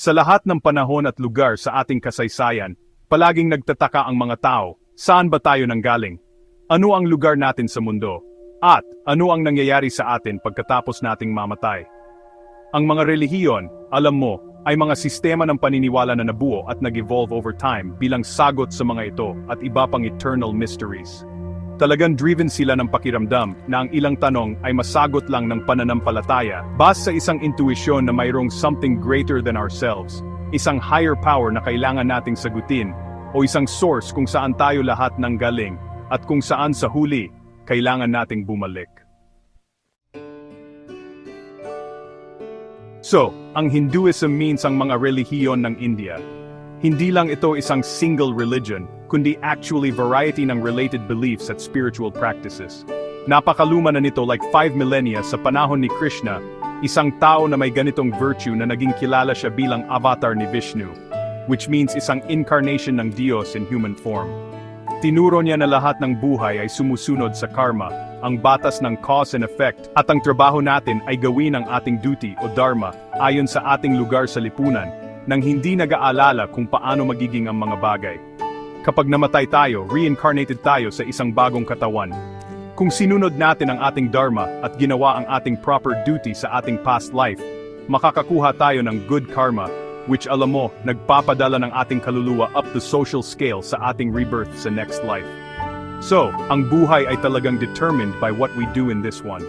Sa lahat ng panahon at lugar sa ating kasaysayan, palaging nagtataka ang mga tao, saan ba tayo nanggaling? Ano ang lugar natin sa mundo? At ano ang nangyayari sa atin pagkatapos nating mamatay? Ang mga relihiyon, alam mo, ay mga sistema ng paniniwala na nabuo at nag-evolve over time bilang sagot sa mga ito at iba pang eternal mysteries. Talagang driven sila ng pakiramdam na ang ilang tanong ay masagot lang ng pananampalataya base sa isang intuisyon na mayroong something greater than ourselves, isang higher power na kailangan nating sagutin, o isang source kung saan tayo lahat nang galing, at kung saan sa huli, kailangan nating bumalik. So, ang Hinduism means ang mga relihiyon ng India. Hindi lang ito isang single religion, kundi actually variety ng related beliefs at spiritual practices. Napakaluma na nito like 5 millennia sa panahon ni Krishna, isang tao na may ganitong virtue na naging kilala siya bilang avatar ni Vishnu, which means isang incarnation ng Diyos in human form. Tinuro niya na lahat ng buhay ay sumusunod sa karma, ang batas ng cause and effect, at ang trabaho natin ay gawin ang ating duty o dharma ayon sa ating lugar sa lipunan, nang hindi nag-aalala kung paano magiging ang mga bagay. Kapag namatay tayo, reincarnated tayo sa isang bagong katawan. Kung sinunod natin ang ating dharma at ginawa ang ating proper duty sa ating past life, makakakuha tayo ng good karma, which alam mo, nagpapadala ng ating kaluluwa up the social scale sa ating rebirth sa next life. So, ang buhay ay talagang determined by what we do in this one.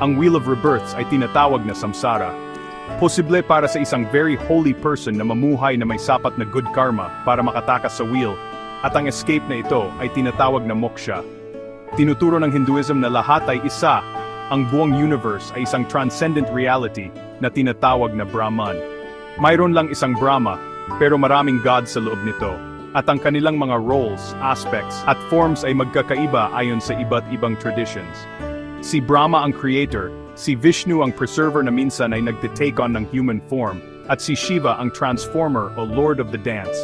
Ang Wheel of Rebirths ay tinatawag na samsara. Posible para sa isang very holy person na mamuhay na may sapat na good karma para makatakas sa wheel, at ang escape na ito ay tinatawag na moksha. Tinuturo ng Hinduism na lahat ay isa, ang buong universe ay isang transcendent reality na tinatawag na Brahman. Mayroon lang isang Brahma, pero maraming God sa loob nito, at ang kanilang mga roles, aspects, at forms ay magkakaiba ayon sa iba't ibang traditions. Si Brahma ang creator, si Vishnu ang preserver na minsan ay nagtitake on ng human form, at si Shiva ang transformer o lord of the dance.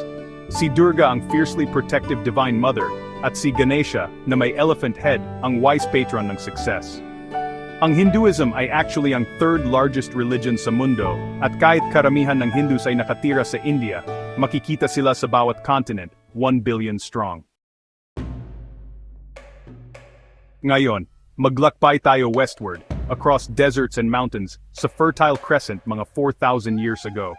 Si Durga ang fiercely protective divine mother, at si Ganesha na may elephant head ang wise patron ng success. Ang Hinduism ay actually ang third largest religion sa mundo, at kahit karamihan ng Hindus ay nakatira sa India, makikita sila sa bawat continent, 1 billion strong. Ngayon, maglakbay tayo westward, across deserts and mountains, sa Fertile Crescent mga 4,000 years ago.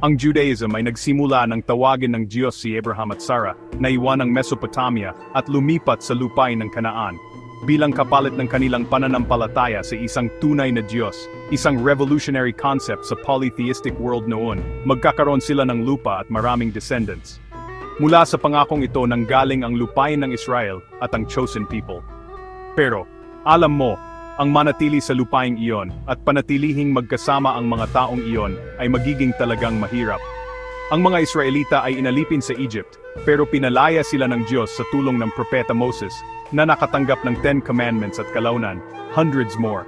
Ang Judaism ay nagsimula ng tawagin ng Diyos si Abraham at Sarah na iwan ang Mesopotamia at lumipat sa lupain ng Kanaan, bilang kapalit ng kanilang pananampalataya sa isang tunay na Diyos, isang revolutionary concept sa polytheistic world noon, magkakaroon sila ng lupa at maraming descendants. Mula sa pangakong ito nanggaling ang lupain ng Israel at ang chosen people. Pero, alam mo, ang manatili sa lupaing iyon at panatilihing magkasama ang mga taong iyon ay magiging talagang mahirap. Ang mga Israelita ay inalipin sa Egypt, pero pinalaya sila ng Diyos sa tulong ng Propeta Moses na nakatanggap ng Ten Commandments at kalaunan, hundreds more.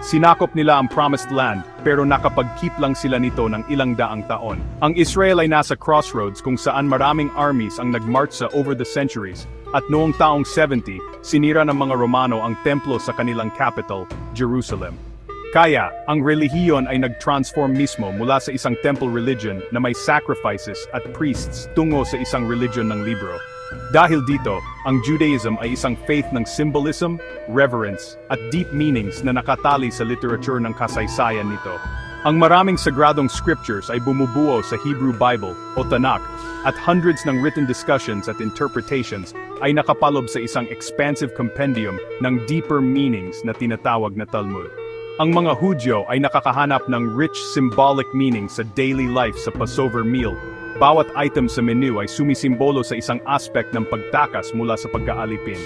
Sinakop nila ang Promised Land, pero nakapag-keep lang sila nito ng ilang daang taon. Ang Israel ay nasa crossroads kung saan maraming armies ang nagmarch sa over the centuries, at noong taong 70, sinira ng mga Romano ang templo sa kanilang capital, Jerusalem. Kaya, ang relihiyon ay nag-transform mismo mula sa isang temple religion na may sacrifices at priests tungo sa isang religion ng libro. Dahil dito, ang Judaism ay isang faith ng symbolism, reverence, at deep meanings na nakatali sa literature ng kasaysayan nito. Ang maraming sagradong scriptures ay bumubuo sa Hebrew Bible o Tanakh, at hundreds ng written discussions at interpretations ay nakapalob sa isang expansive compendium ng deeper meanings na tinatawag na Talmud. Ang mga Hudyo ay nakakahanap ng rich symbolic meaning sa daily life sa Passover meal. Bawat item sa menu ay sumisimbolo sa isang aspect ng pagtakas mula sa pagkaalipin.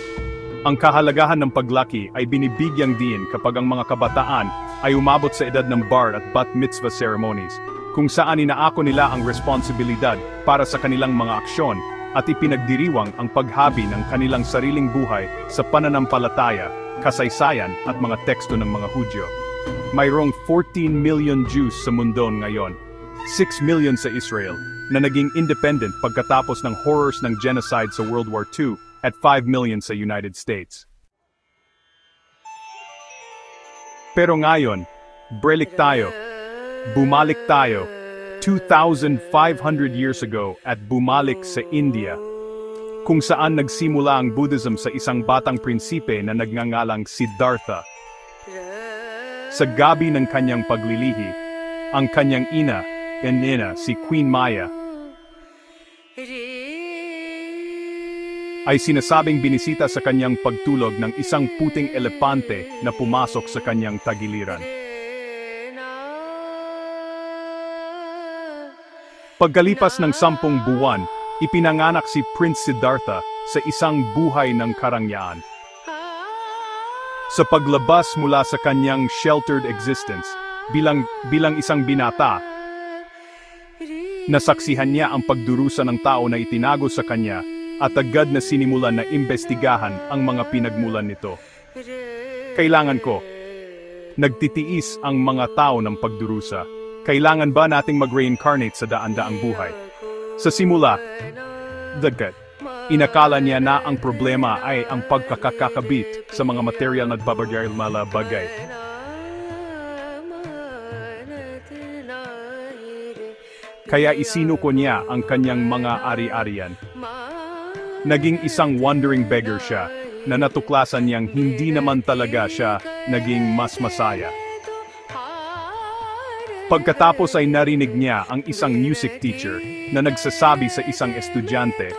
Ang kahalagahan ng paglaki ay binibigyang din kapag ang mga kabataan ay umabot sa edad ng bar at bat mitzvah ceremonies, kung saan inaako nila ang responsibilidad para sa kanilang mga aksyon at ipinagdiriwang ang paghabi ng kanilang sariling buhay sa pananampalataya, kasaysayan at mga teksto ng mga Hudyo. Mayroong 14 million Jews sa mundo ngayon, 6 million sa Israel, na naging independent pagkatapos ng horrors ng genocide sa World War II at 5 million sa United States. Pero ngayon, brelik tayo, bumalik tayo, 2,500 years ago at bumalik sa India, kung saan nagsimula ang Buddhism sa isang batang prinsipe na nagngangalang Siddhartha. Sa gabi ng kanyang paglilihi, ang kanyang ina, and nina, si Queen Maya, ay sinasabing binisita sa kanyang pagtulog ng isang puting elepante na pumasok sa kanyang tagiliran. Pagkalipas ng sampung buwan, ipinanganak si Prince Siddhartha sa isang buhay ng karangyaan. Sa paglabas mula sa kanyang sheltered existence, bilang bilang isang binata, nasaksihan niya ang pagdurusa ng tao na itinago sa kanya at agad na sinimulan na imbestigahan ang mga pinagmulan nito. Kailangan ko. Nagtitiis ang mga tao ng pagdurusa. Kailangan ba nating mag-reincarnate sa daan-daang buhay? Sa simula, dagkat, inakala niya na ang problema ay ang pagkakakabit sa mga material na babagay mala bagay. Kaya isinuko niya ang kanyang mga ari-arian. Naging isang wandering beggar siya na natuklasan niyang hindi naman talaga siya naging mas masaya. Pagkatapos ay narinig niya ang isang music teacher na nagsasabi sa isang estudyante,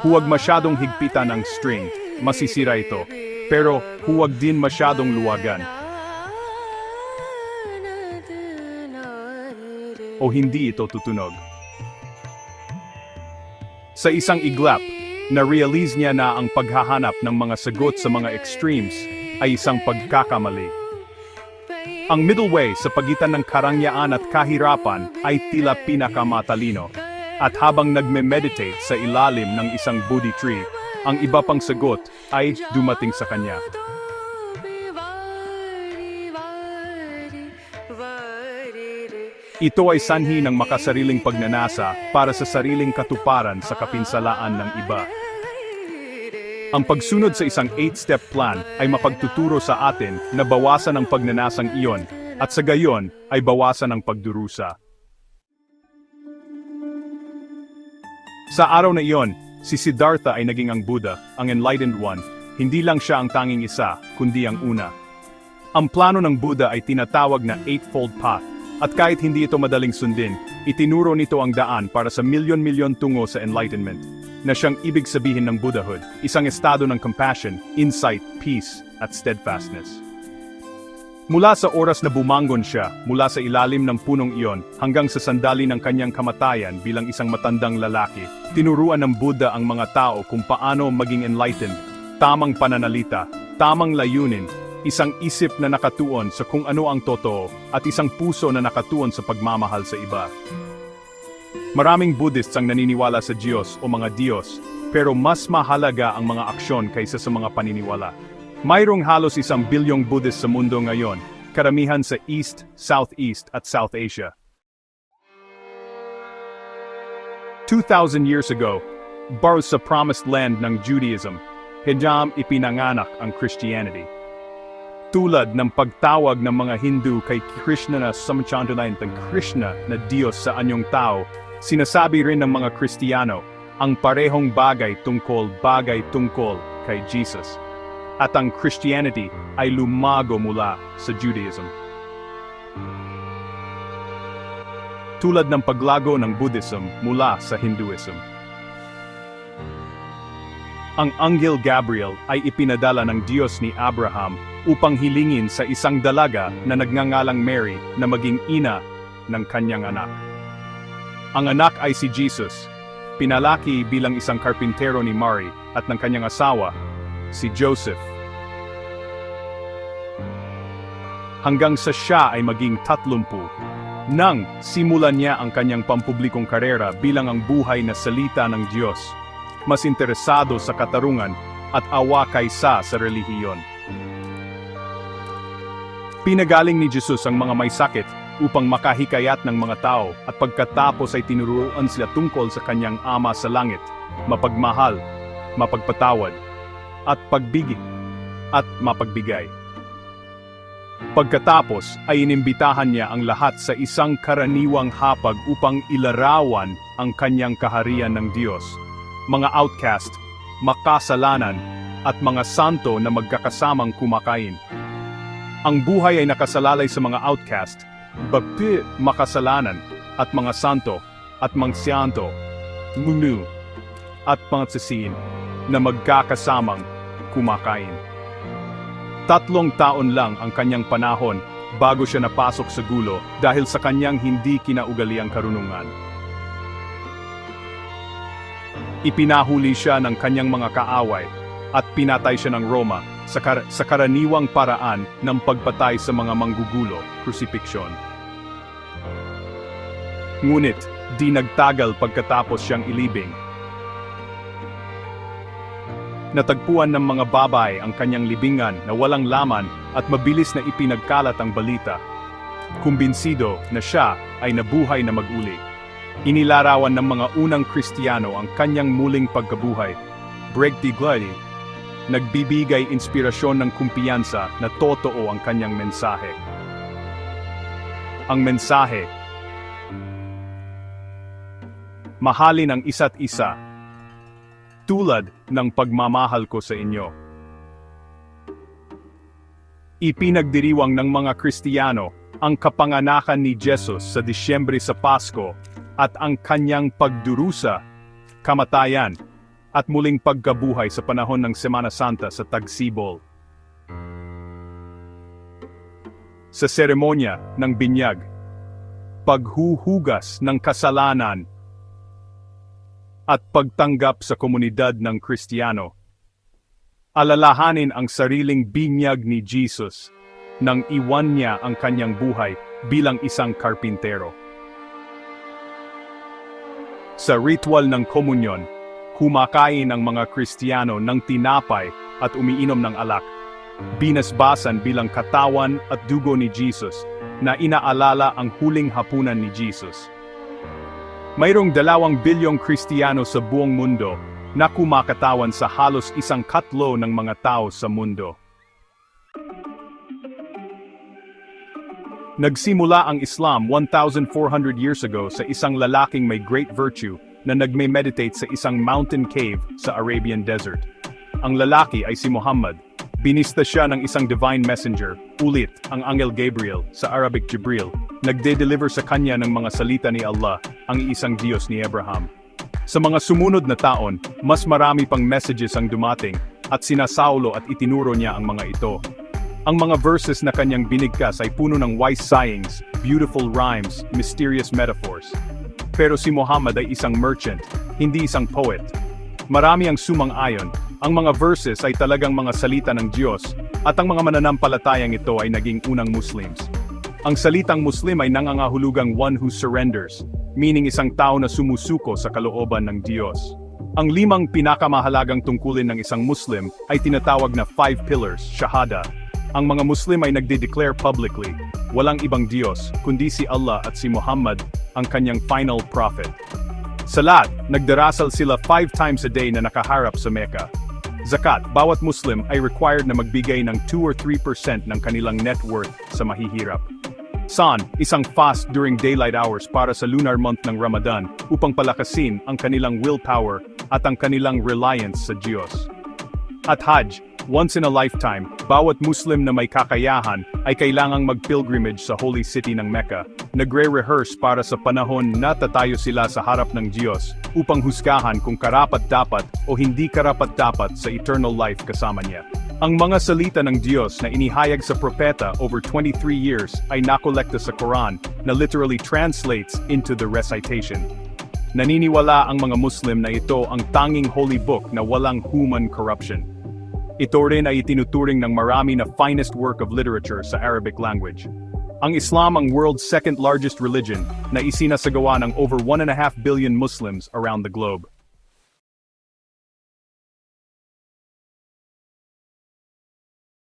huwag masyadong higpitan ang string, masisira ito, pero huwag din masyadong luwagan o hindi ito tutunog. Sa isang iglap, na-realize niya na ang paghahanap ng mga sagot sa mga extremes ay isang pagkakamali. Ang middle way sa pagitan ng karangyaan at kahirapan ay tila pinakamatalino. At habang nagme-meditate sa ilalim ng isang Bodhi tree, ang iba pang sagot ay dumating sa kanya. Ito ay sanhi ng makasariling pagnanasa para sa sariling katuparan sa kapinsalaan ng iba. Ang pagsunod sa isang 8-step plan ay mapagtuturo sa atin na bawasan ang pagnanasang iyon at sa gayon ay bawasan ang pagdurusa. Sa araw na iyon, si Siddhartha ay naging ang Buddha, ang enlightened one. Hindi lang siya ang tanging isa, kundi ang una. Ang plano ng Buddha ay tinatawag na Eightfold Path, at kahit hindi ito madaling sundin, itinuro nito ang daan para sa milyon-milyon tungo sa enlightenment, na siyang ibig sabihin ng Buddhahood, isang estado ng compassion, insight, peace, at steadfastness. Mula sa oras na bumangon siya, mula sa ilalim ng punong iyon, hanggang sa sandali ng kanyang kamatayan bilang isang matandang lalaki, tinuruan ng Buddha ang mga tao kung paano maging enlightened, tamang pananalita, tamang layunin, isang isip na nakatuon sa kung ano ang totoo, at isang puso na nakatuon sa pagmamahal sa iba. Maraming Buddhists ang naniniwala sa Diyos o mga Diyos, pero mas mahalaga ang mga aksyon kaysa sa mga paniniwala. Mayroong halos isang bilyong Buddhist sa mundo ngayon, karamihan sa East, Southeast at South Asia. 2,000 years ago, borrowed sa promised land ng Judaism, Hijam ipinanganak ang Christianity. Tulad ng pagtawag ng mga Hindu kay Krishna na samchandalayan ng Krishna na Diyos sa anyong tao, sinasabi rin ng mga Kristiyano ang parehong bagay tungkol bagay tungkol kay Jesus. At ang Christianity ay lumago mula sa Judaism. Tulad ng paglago ng Buddhism mula sa Hinduism. Ang Anghel Gabriel ay ipinadala ng Diyos ni Abraham upang hilingin sa isang dalaga na nagngangalang Mary na maging ina ng kanyang anak. Ang anak ay si Jesus, pinalaki bilang isang karpintero ni Mary at ng kanyang asawa, si Joseph. Hanggang sa siya ay maging tatlumpu, nang simulan niya ang kanyang pampublikong karera bilang ang buhay na salita ng Diyos, mas interesado sa katarungan at awa kaysa sa relihiyon. Pinagaling ni Jesus ang mga may sakit upang makahikayat ng mga tao at pagkatapos ay tinuruan sila tungkol sa kanyang ama sa langit, mapagmahal, mapagpatawad, at pagbigay, at mapagbigay. Pagkatapos ay inimbitahan niya ang lahat sa isang karaniwang hapag upang ilarawan ang kanyang kaharian ng Diyos. Mga outcast, makasalanan, at mga santo na magkakasamang kumakain. Ang buhay ay nakasalalay sa mga outcast, bakti makasalanan, at mga santo, at mga siyanto, munu, at mga tsisin, na magkakasamang kumakain. Tatlong taon lang ang kanyang panahon bago siya napasok sa gulo dahil sa kanyang hindi kinaugaliang karunungan. Ipinahuli siya ng kanyang mga kaaway at pinatay siya ng Roma sa, kar- sa karaniwang paraan ng pagpatay sa mga manggugulo, crucifixion. Ngunit, di nagtagal pagkatapos siyang ilibing. Natagpuan ng mga babae ang kanyang libingan na walang laman at mabilis na ipinagkalat ang balita. Kumbinsido na siya ay nabuhay na mag-uli. Inilarawan ng mga unang Kristiyano ang kanyang muling pagkabuhay. Break the Gladi, nagbibigay inspirasyon ng kumpiyansa na totoo ang kanyang mensahe. Ang mensahe, mahalin ang isa't isa, tulad ng pagmamahal ko sa inyo. Ipinagdiriwang ng mga Kristiyano ang kapanganakan ni Jesus sa Disyembre sa Pasko at ang kanyang pagdurusa, kamatayan, at muling pagkabuhay sa panahon ng Semana Santa sa Tagsibol. Sa seremonya ng binyag, paghuhugas ng kasalanan at pagtanggap sa komunidad ng Kristiyano. Alalahanin ang sariling binyag ni Jesus nang iwan niya ang kanyang buhay bilang isang karpintero. Sa ritual ng komunyon, kumakain ang mga Kristiyano ng tinapay at umiinom ng alak, binasbasan bilang katawan at dugo ni Jesus na inaalala ang huling hapunan ni Jesus. Mayroong dalawang bilyong Kristiyano sa buong mundo na kumakatawan sa halos isang katlo ng mga tao sa mundo. Nagsimula ang Islam 1,400 years ago sa isang lalaking may great virtue na nagme-meditate sa isang mountain cave sa Arabian Desert. Ang lalaki ay si Muhammad. Binista siya ng isang divine messenger, ulit ang Angel Gabriel, sa Arabic Jibril, nagde-deliver sa kanya ng mga salita ni Allah, ang isang Diyos ni Abraham. Sa mga sumunod na taon, mas marami pang messages ang dumating, at sinasaulo at itinuro niya ang mga ito. Ang mga verses na kanyang binigkas ay puno ng wise sayings, beautiful rhymes, mysterious metaphors. Pero si Muhammad ay isang merchant, hindi isang poet. Marami ang sumang-ayon, ang mga verses ay talagang mga salita ng Diyos, at ang mga mananampalatayang ito ay naging unang Muslims. Ang salitang Muslim ay nangangahulugang one who surrenders, meaning isang tao na sumusuko sa kalooban ng Diyos. Ang limang pinakamahalagang tungkulin ng isang Muslim ay tinatawag na five pillars, shahada, ang mga Muslim ay nagde-declare publicly, walang ibang Diyos, kundi si Allah at si Muhammad, ang kanyang final prophet. Sa lahat, nagdarasal sila five times a day na nakaharap sa Mecca. Zakat, bawat Muslim ay required na magbigay ng 2 or 3% ng kanilang net worth sa mahihirap. San, isang fast during daylight hours para sa lunar month ng Ramadan upang palakasin ang kanilang willpower at ang kanilang reliance sa Diyos. At Hajj, once in a lifetime, bawat Muslim na may kakayahan ay kailangang mag-pilgrimage sa holy city ng Mecca. Nagre-rehearse para sa panahon na tatayo sila sa harap ng Diyos upang husgahan kung karapat-dapat o hindi karapat-dapat sa eternal life kasama niya. Ang mga salita ng Diyos na inihayag sa propeta over 23 years ay nakolekta sa Quran na literally translates into the recitation. Naniniwala ang mga Muslim na ito ang tanging holy book na walang human corruption. Ito rin ay itinuturing ng marami na finest work of literature sa Arabic language. Ang Islam ang world's second largest religion na isinasagawa ng over 1.5 billion Muslims around the globe.